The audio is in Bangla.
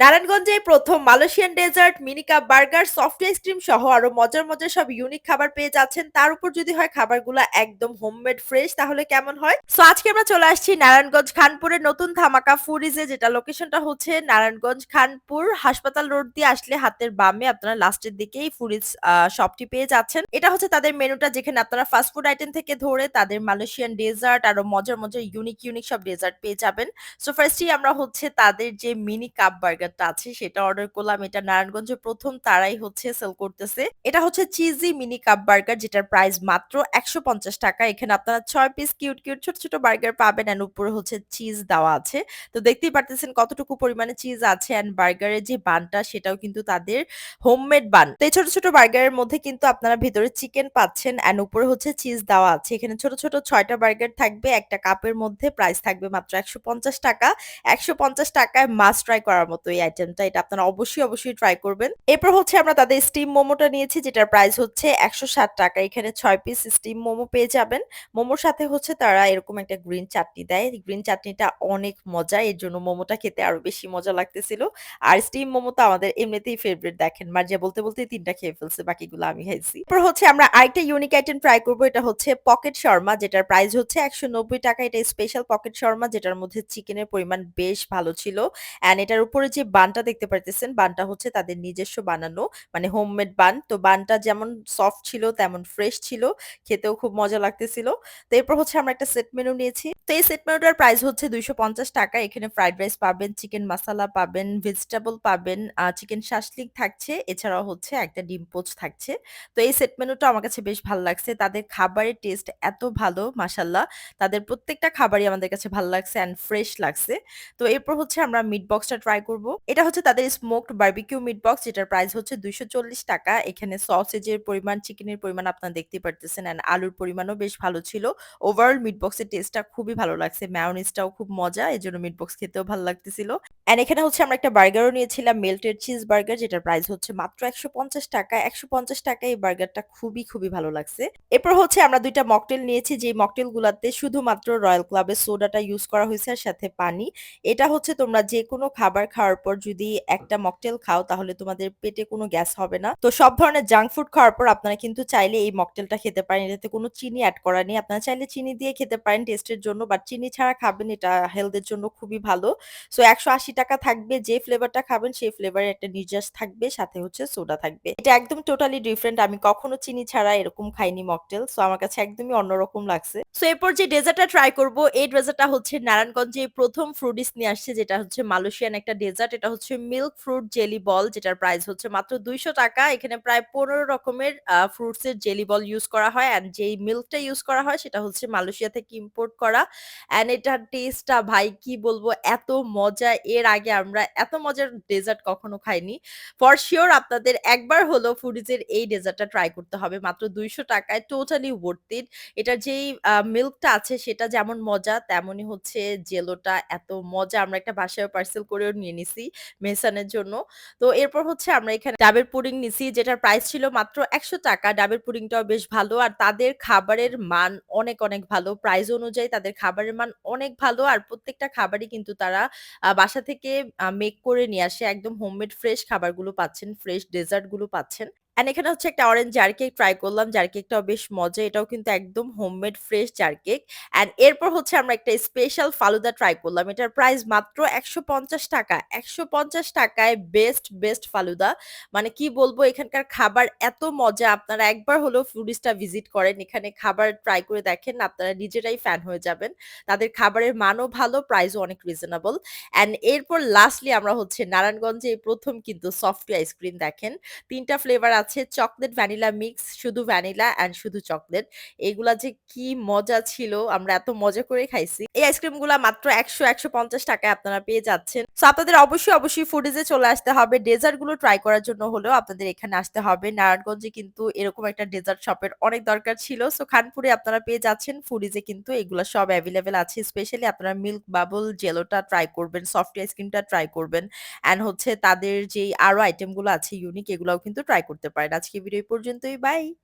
নারায়ণগঞ্জে প্রথম Malaysian dessert, mini cup burger, soft ice cream সহ আরও মজার, মজার সব ইউনিক খাবার পেয়ে যাচ্ছেন। তার উপর যদি হয় খাবারগুলা একদম হোমমেড ফ্রেশ তাহলে কেমন হয়? সো আজকে আমরা চলে আসছি নারায়ণগঞ্জ খানপুরের নতুন ধামাকা ফুডিজে যেটা লোকেশনটা হচ্ছে নারায়ণগঞ্জ খানপুর হাসপাতাল রোড দিয়ে আসলে হাতের বামে আপনারা লাস্টের দিকেই ফুডিজ আ শপটি পেয়ে যাচ্ছেন। এটা হচ্ছে তাদের মেনুটা যেখানে আপনারা ফাস্ট ফুড আইটেম থেকে ধরে তাদের মালয়েশিয়ান ডেজার্ট আরও মজার, মজার ইউনিক, ইউনিক সব ডেজার্ট পেয়ে যাবেন। সো ফার্স্টেই আমরা হচ্ছে তাদের যে মিনি কাপ বার্গারটা আছে সেটা অর্ডার করলাম। এটা নারায়ণগঞ্জে ১ম তারাই হচ্ছে সেল করতেছে। এটা হচ্ছে চিজি মিনি কাপ বার্গার যেটার প্রাইস মাত্র ৳১৫০ এখানে আপনারা ৬ পিস কিউট, কিউট ছোট, ছোট বার্গার পাবেন অ্যান্ড উপরে হচ্ছে চিজ দেওয়া আছে। তো দেখতেই পারতেছেন কতটুকু পরিমাণে চিজ আছে অ্যান্ড বার্গারের যে বানটা সেটাও কিন্তু তাদের হোমমেড বান। তো এই ছোট, ছোট বার্গারের মধ্যে কিন্তু আপনারা ভেতরে চিকেন পাচ্ছেন অ্যান্ড উপরে হচ্ছে চিজ দেওয়া আছে। এখানে ছোট, ছোট ছয়টা বার্গার থাকবে একটা কাপের মধ্যে প্রাইস থাকবে মাত্র ৳১৫০ ৳১৫০ মাস্ট ট্রাই করার মতো এই আইটেমটা। এটা আপনারা অবশ্যই, অবশ্যই ট্রাই করবেন। এরপর হচ্ছে আমরা তাদের স্টিম মোমোটা নিয়েছি যেটার প্রাইস হচ্ছে ৳১৬০ এখানে ৬ পিস স্টিম মোমো পেয়ে যাবেন। মোমোর সাথে হচ্ছে তারা এরকম একটা গ্রিন চাটনি দেয়। গ্রিন চাটনিটা অনেক মজা। এর জন্য মোমোটা খেতে আরও বেশি মজা লাগতেছিল। আর স্টিম মোমো তো আমাদের এমনিতেই ফেভারিট দেখেন। মার্জিয়া বলতে, বলতেই ৩ টা খেয়ে ফেলছে। বাকিগুলো আমি খাইছি। এরপর হচ্ছে আমরা আরেকটা ইউনিক আইটেম ট্রাই করব এটা হচ্ছে পকেট শর্মা যেটার প্রাইস হচ্ছে ৳১৯০ এটা স্পেশাল পকেট শর্মা যেটার মধ্যে চিকেনের পরিমাণ বেশ ভালো ছিল। অ্যান্ড এটার উপরে যে বানটা দেখতে পারতেছেন, বানটা হচ্ছে তাদের নিজস্ব বানানো মানে হোমমেড বান। তো বানটা যেমন সফট ছিল তেমন ফ্রেশ ছিল। খেতেও খুব মজা লাগতেছিল। তো এরপর হচ্ছে আমরা একটা সেট মেনু নিয়েছি। তো এই সেট মেনুটার প্রাইস হচ্ছে ৳২৫০ এখানে ফ্রাইড রাইস পাবেন, চিকেন মাসালা পাবেন, ভেজিটেবল পাবেন, চিকেন শাসলিক থাকছে। এছাড়াও হচ্ছে একটা ডিম পোচ থাকছে। তো এই সেট মেনুটা আমার কাছে বেশ ভালো লাগছে। তাদের খাবারের টেস্ট এত ভালো মাশাআল্লাহ। তাদের প্রত্যেকটা খাবারই আমাদের কাছে ভালো লাগছে অ্যান্ড ফ্রেশ লাগছে। তো এরপর হচ্ছে আমরা মিট বক্সটা ট্রাই করব। এটা হচ্ছে তাদের স্মোকড বারবিকিউ মিট বক্স যেটার প্রাইস হচ্ছে ৳২৪০ এখানে সসেজের পরিমাণ, চিকেনের পরিমাণ আপনারা দেখতেই পারতেছেন অ্যান্ড আলুর পরিমাণও বেশ ভালো ছিল। ওভারঅল মিট বক্সের টেস্টটা খুবই ভালো লাগছে। মেয়োনিজটাও খুব মজা। এই জন্য মিট বক্স খেতেও ভালো লাগতেছিল। অ্যান্ড এখানে হচ্ছে আমরা একটা বার্গারও নিয়েছিলাম মেল্টেড চিজ বার্গার যেটার প্রাইস হচ্ছে মাত্র ৳১৫০ ৳১৫০ এই বার্গারটা খুবই, খুবই ভালো লাগছে। এরপর হচ্ছে আমরা দুইটা মকটেল নিয়েছি যেই মকটেল গুলাতে শুধুমাত্র রয়্যাল ক্লাবের সোডাটা ইউজ করা হয়েছে আর সাথে পানি। এটা হচ্ছে তোমরা যেকোনো খাবার খাওয়ার পর যদি একটা মকটেল খাও, তাহলে তোমাদের পেটে কোনো গ্যাস হবে না। তো সব ধরনের জাঙ্ক ফুড খাওয়ার পর আপনারা কিন্তু চাইলে এই মকটেলটা খেতে পারেন। এটাতে কোনো চিনি এড করা নেই। আপনারা চাইলে চিনি দিয়ে খেতে পারেন টেস্টের জন্য বাট চিনি ছাড়া খাবেন, এটা হেলথ এর জন্য খুবই ভালো। সো ৳১৮০ থাকবে, যে ফ্লেভারটা খাবেন, সেই ফ্লেভারের একটা নির্যাস থাকবে, সাথে হচ্ছে সোডা থাকবে। এটা একদম টোটালি ডিফারেন্ট। আমি কখনো চিনি ছাড়া এরকম খাইনি মকটেল। সো আমার কাছে একদমই অন্যরকম লাগছে। সো এরপর যে ডেজার্টটা ট্রাই করব, এই ডেজার্টটা হচ্ছে নারায়ণগঞ্জে ১ম ফ্রুডিস নিয়ে আসছে, যেটা হচ্ছে মালয়েশিয়ান একটা ডেজার্ট। এটা হচ্ছে মিল্ক ফ্রুট জেলি বল যেটার প্রাইস হচ্ছে মাত্র ৳২০০ এখানে প্রায় ১৫ রকমের, আ ফ্রুটস এর জেলি বল ইউজ করা হয় অ্যান্ড যেই মিল্কটা ইউজ করা হয়, সেটা হচ্ছে মালয়েশিয়া থেকে ইম্পোর্ট করা। অ্যান্ড এটার টেস্টটা ভাই, কি বলব, এত মজা এর আগে আমরা এত মজার ডেজার্ট কখনো খাইনি। ফর শিওর আপনাদের একবার হলেও ফুডিজের এই ডেজার্টটা ট্রাই করতে হবে। মাত্র ৳২০০ টোটালি ওর্থ ইট। এটার যেই মিল্কটা আছে সেটা যেমন মজা তেমনই হচ্ছে জেলোটা এত মজা। আমরা একটা বাসায় পার্সেল করেও নিয়ে নিছি মেহসানের জন্য। তো এরপর হচ্ছে আমরা এখানে ডাবের পুডিং নিছি যেটার প্রাইস ছিল মাত্র ৳১০০ ডাবের পুডিংটাও বেশ ভালো আর তাদের খাবারের মান অনেক, অনেক ভালো। প্রাইস অনুযায়ী তাদের খাবারের মান অনেক ভালো আর প্রত্যেকটা খাবারই কিন্তু তারা বাসা থেকে মেক করে নিয়ে আসে। একদম হোমমেড ফ্রেশ খাবারগুলো পাচ্ছেন, ফ্রেশ ডেজার্টগুলো পাচ্ছেন। অ্যান্ড এখানে হচ্ছে একটা অরেঞ্জ জার কেক ট্রাই করলাম। জার কেকটাও বেশ মজা। এটাও কিন্তু একদম homemade fresh jar cake. And এরপর হচ্ছে আমরা একটা স্পেশাল ফালুদা ট্রাই করলাম। এটার প্রাইস মাত্র ৳১৫০ ৳১৫০ টাকায় বেস্ট, বেস্ট ফালুদা। মানে কি বলব এখানকার খাবার এত মজা আপনারা একবার হলেও ফুডিজটা ভিজিট করেন। এখানে খাবার ট্রাই করে দেখেন আপনারা নিজেরাই ফ্যান হয়ে যাবেন। তাদের খাবারের মানও ভালো, প্রাইসও অনেক রিজনেবল। অ্যান্ড এরপর লাস্টলি আমরা হচ্ছে নারায়ণগঞ্জে প্রথম কিন্তু সফটি আইসক্রিম দেখেন। ৩ টা ফ্লেভার আছে চকোলেট ভ্যানিলা মিক্স, শুধু ভ্যানিলা অ্যান্ড শুধু চকলেট এগুলা যে কি মজা ছিল আমরা এত মজা করে খাইছি। এই আইসক্রিম আইসক্রিমগুলা মাত্র একশো একশো পঞ্চাশ টাকায় আপনারা পেয়ে যাচ্ছেন। সো আপনাদের অবশ্যই, অবশ্যই ফুডিজে চলে আসতে হবে। ডেজার্টগুলো ট্রাই করার জন্য হলেও আপনাদের এখানে আসতে হবে। নারায়ণগঞ্জে কিন্তু এরকম একটা ডেজার্ট শপের অনেক দরকার ছিল। সো খানপুরে আপনারা পেয়ে যাচ্ছেন। ফুডিজে কিন্তু এগুলা সব এভেইলেবল আছে। স্পেশালি আপনারা মিল্ক বাবল জেলোটা ট্রাই করবেন, সফটি আইসক্রিমটা ট্রাই করবেন। অ্যান্ড হচ্ছে তাদের যেই আরও আইটেমগুলো আছে ইউনিক এগুলাও কিন্তু ট্রাই করতে পারেন। আজকে ভিডিও পর্যন্তই। বাই।